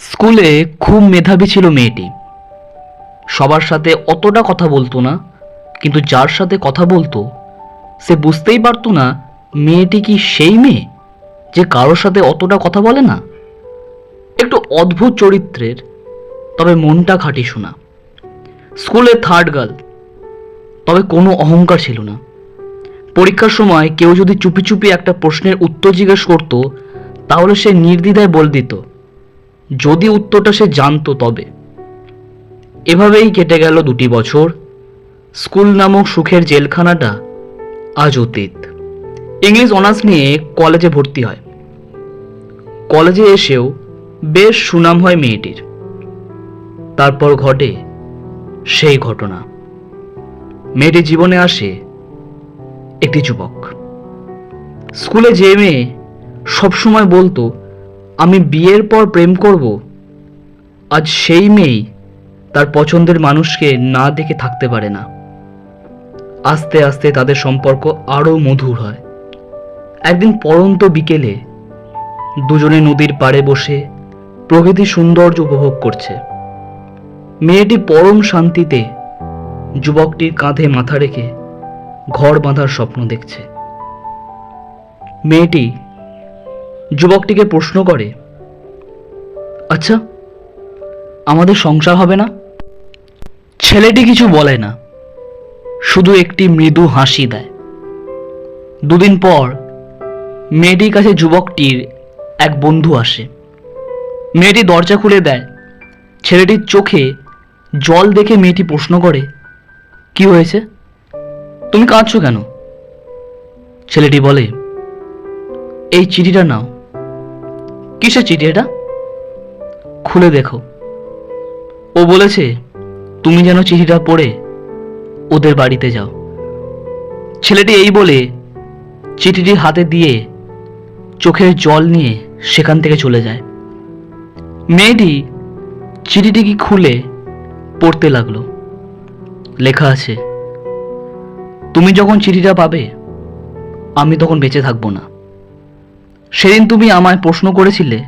স্কুলে খুব মেধাবী ছিল মেয়েটি। সবার সাথে অতটা কথা বলতো না, কিন্তু যার সাথে কথা বলতো, সে বুঝতেই পারতো না মেয়েটি কি সেই মেয়ে যে কারোর সাথে অতটা কথা বলে না। একটু অদ্ভুত চরিত্রের, তবে মনটা খাঁটি শোনা। স্কুলে থার্ড গার্ল তবে কোনো অহংকার ছিল না। পরীক্ষার সময় কেউ যদি চুপি চুপি একটা প্রশ্নের উত্তর জিজ্ঞেস করতো, তাহলে সে নির্দ্বিধায় বল দিত যদি উত্তরটা সে জানতো তবে। এভাবেই কেটে গেল দুটি বছর। স্কুল নামক সুখের জেলখানাটা আজ অতীত ইংলিশ অনার্স নিয়ে কলেজে ভর্তি হয়। কলেজে এসেও বেশ সুনাম হয় মেয়েটির। তারপর ঘটে সেই ঘটনা। মেয়েটির জীবনে আসে একটি যুবক। স্কুলে যে মেয়ে সবসময় বলতো আমি বিয়ের পর প্রেম করব। আজ সেই মেয়েই তার পছন্দের মানুষকে না দেখে থাকতে পারে না। আস্তে আস্তে তাদের সম্পর্ক আরও মধুর হয়। একদিন পরন্ত বিকেলে দুজনে নদীর পাড়ে বসে প্রকৃতি সৌন্দর্য উপভোগ করছে। মেয়েটি পরম শান্তিতে যুবকটির কাঁধে মাথা রেখে ঘর বাঁধার স্বপ্ন দেখছে। মেয়েটি যুবকটিকে প্রশ্ন করে আচ্ছা আমাদের সংসার হবে না? ছেলেটি কিছু বলে না, শুধু একটি মৃদু হাসি দেয়। দুদিন পর মেয়েটির কাছে যুবকটির এক বন্ধু আসে। মেয়েটি দরজা খুলে দেয়। ছেলেটির চোখে জল দেখে মেয়েটি প্রশ্ন করে, কি হয়েছে? তুমি কাঁদছো কেন? ছেলেটি বলে, এই চিঠিটা নাও। কিসের চিঠি এটা? খুলে দেখো। ও বলেছে, তুমি যেন চিঠিটা পড়ে ওদের বাড়িতে যাও। ছেলেটি এই বলে চিঠিটি হাতে দিয়ে চোখের জল নিয়ে সেখান থেকে চলে যায়। মেয়েটি চিঠিটি কি খুলে পড়তে লাগল? লেখা আছে, তুমি যখন চিঠিটা পাবে, আমি তখন বেঁচে থাকব না। সেদিন তুমি আমায় প্রশ্ন করেছিলে,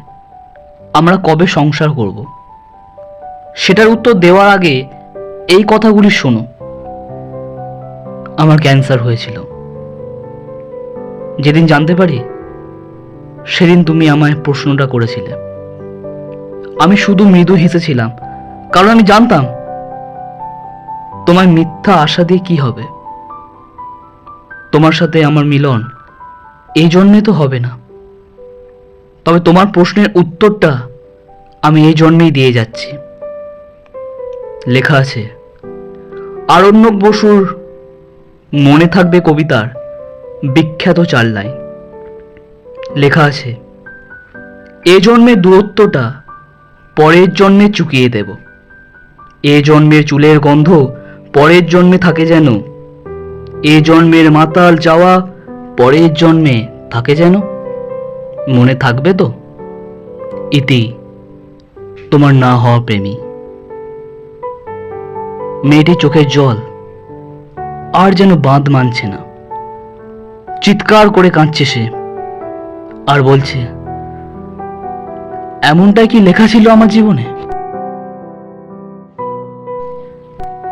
আমরা কবে সংসার করব। সেটার উত্তর দেওয়ার আগে এই কথাগুলি শোনো। আমার ক্যান্সার হয়েছিল। যেদিন জানতে পারি, সেদিন তুমি আমায় প্রশ্নটা করেছিলে। আমি শুধু মৃদু হেসেছিলাম, কারণ আমি জানতাম তোমার মিথ্যা আশা দিয়ে কি হবে। তোমার সাথে আমার মিলন, এই জন্যে তো হবে না। তবে তোমার প্রশ্নের উত্তরটা আমি এই জন্মেই দিয়ে যাচ্ছি। লেখা আছে আরণ্যক বসুর মনে থাকবে কবিতার বিখ্যাত চার লাইন লেখা আছে, এ জন্মের দূরত্বটা পরের জন্মে চুকিয়ে দেব। এ জন্মের চুলের গন্ধ পরের জন্মে থাকে যেন। এ জন্মের মাতাল যাওয়া পরের জন্মে থাকে যেন। মনে থাকবে তো? ইতি, তোমার না হওয়া প্রেমী। মেয়েটি চোখের জল, আর যেন বাঁধ মানছে না। চিৎকার করে কাঁদছে সে, আর বলছে, এমনটাই কি লেখা ছিল আমার জীবনে?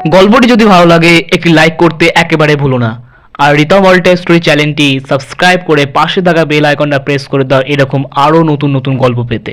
গল্পটি যদি ভালো লাগে, একটি লাইক করতে একেবারে ভুলো না। আর রিতম অল্টার স্টোরি চ্যানেলটি সাবস্ক্রাইব করে পাশে থাকা বেল আইকনটা প্রেস করে দাও, এরকম আরও নতুন নতুন গল্প পেতে।